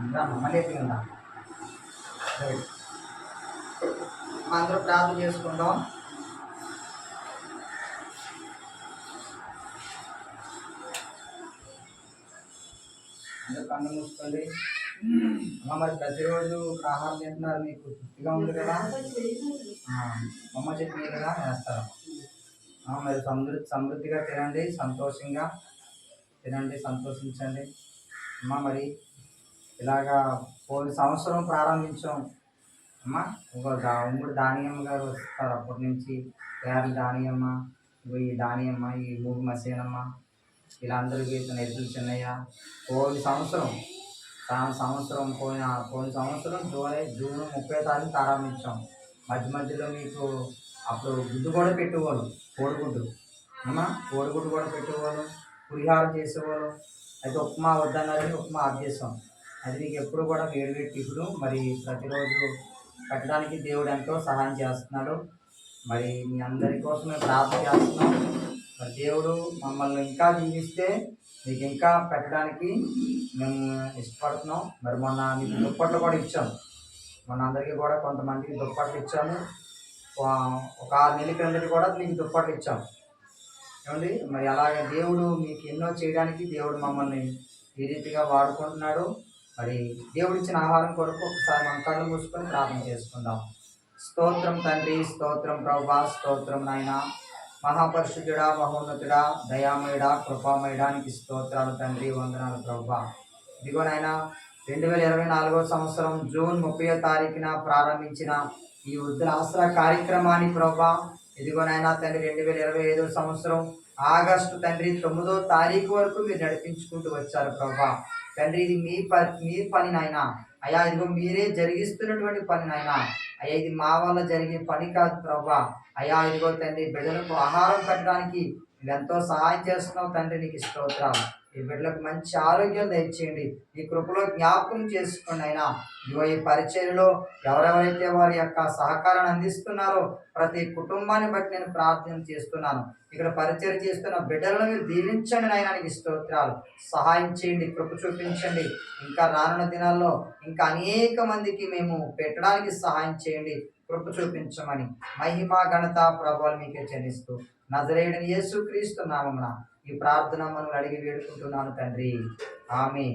ఉందా అందరూ ప్రార్థన చేసుకుందాం. అందరూ కన్ను మూసుకోండి. అమ్మ మరి ప్రతిరోజు ఆహారం తింటున్నారు మీకు తృప్తిగా ఉంది కదా? అమ్మ చెప్పింది కదా వేస్తారు మరి సమృద్ధి సమృద్ధిగా తినండి సంతోషంగా తినండి సంతోషించండి. అమ్మ మరి ఇలాగా పోయిన సంవత్సరం ప్రారంభించాం. అమ్మ ఒక దా- ఉమ్మడి దానియమ్మ గారు వస్తారు అప్పటి నుంచి. పేర్ల దానియమ్మ ఈ దానియమ్మ ఈ ఊరు మసేనమ్మ వీళ్ళందరికీ తన ఎద్దులు చిన్నయ్య. పోయిన సంవత్సరం తా- సంవత్సరం పోయిన పోయిన సంవత్సరం జూలై జూన్ ముప్పై తారీఖు ప్రారంభించాం. మధ్య మధ్యలో మీకు అప్పుడు గుడ్డు కూడా పెట్టేవాళ్ళు కోడిగుడ్డు. అమ్మా కోడిగుడ్డు కూడా పెట్టేవాళ్ళు పులిహారం చేసేవాళ్ళు. అయితే ఉప్మా వద్దన్నారని ఉప్మా ఆఫ్ చేసాం. అది మీకు ఎప్పుడు కూడా వేడి వేడి మరి ప్రతిరోజు పెట్టడానికి దేవుడు ఎంతో సహాయం చేస్తున్నాడు. మరి మీ అందరి కోసం మేము ప్రార్థన చేస్తున్నాం మరి దేవుడు మమ్మల్ని ఇంకా దీవిస్తే మీకు ఇంకా పెట్టడానికి మేము ఇష్టపడుతున్నాం. మరి మొన్న మీకు దుప్పట్లు కూడా ఇచ్చాం మొన్న అందరికీ కూడా కొంతమందికి దుప్పట్లు ఇచ్చాము. ఒక ఆరు నెలల క్రిందటి కూడా మీకు దుప్పట్లు ఇచ్చాం ఏమండి? మరి అలాగే దేవుడు మీకు ఎన్నో చేయడానికి దేవుడు మమ్మల్ని ఈ రీతిగా వాడుకుంటున్నాడు. మరి దేవుడు ఇచ్చిన ఆహారం కొరకు ఒకసారి మన కళ్ళు మూసుకొని ప్రార్థన చేసుకుందాం. స్తోత్రం తండ్రి స్తోత్రం ప్రభా స్తోత్రం నాయన. మహాపరిశుద్ధుడా మహోన్నతుడా దయామయుడా కృపామయుడానికి స్తోత్రాలు తండ్రి వందనాలు ప్రభా. ఇదిగో నాయన రెండు వేల ఇరవై నాలుగో సంవత్సరం జూన్ ముప్పై తారీఖున ప్రారంభించిన ఈ వృద్ధుల ఆసరా కార్యక్రమాన్ని ప్రభా. ఇదిగో తండ్రి రెండు వేల ఇరవై ఐదో సంవత్సరం ఆగస్టు తండ్రి తొమ్మిదో తారీఖు వరకు మీరు నడిపించుకుంటూ వచ్చారు ప్రభా. తండ్రి ఇది మీ పని మీ పని నాయన. అయ్యా ఇదిగో మీరే జరిగిస్తున్నటువంటి పని నాయన. అయ్యా ఇది మా వల్ల జరిగే పని కాదు ప్రభా అయ్యా ఇదిగో తండ్రి బిడ్డలకు ఆహారం పెట్టడానికి నువ్వు ఎంతో సహాయం చేస్తున్నావు తండ్రి నీకు స్తోత్రాలు. ఈ బిడ్డలకు మంచి ఆరోగ్యం దయచేయండి. ఈ కృపలో జ్ఞాపకం చేసుకోండి అయినా. ఇదిగో ఈ పరిచర్యలో ఎవరెవరైతే వారి యొక్క సహకారాన్ని అందిస్తున్నారో ప్రతి కుటుంబాన్ని బట్టి నేను ప్రార్థన చేస్తున్నాను. ఇక్కడ పరిచయం చేస్తున్న బిడ్డలను మీరు దీవించండి నాయనానికి స్తోత్రాలు. సహాయం చేయండి కృప చూపించండి. ఇంకా రానున్న దినాల్లో ఇంకా అనేక మందికి మేము పెట్టడానికి సహాయం చేయండి కృప చూపించమని. మహిమ ఘనత ప్రభావాలు మీకే చెల్లిస్తూ. నజరేయుడిని యేసుక్రీస్తు నామమున ఈ ప్రార్థన మనం అడిగి వేడుకుంటున్నాను తండ్రి. ఆమె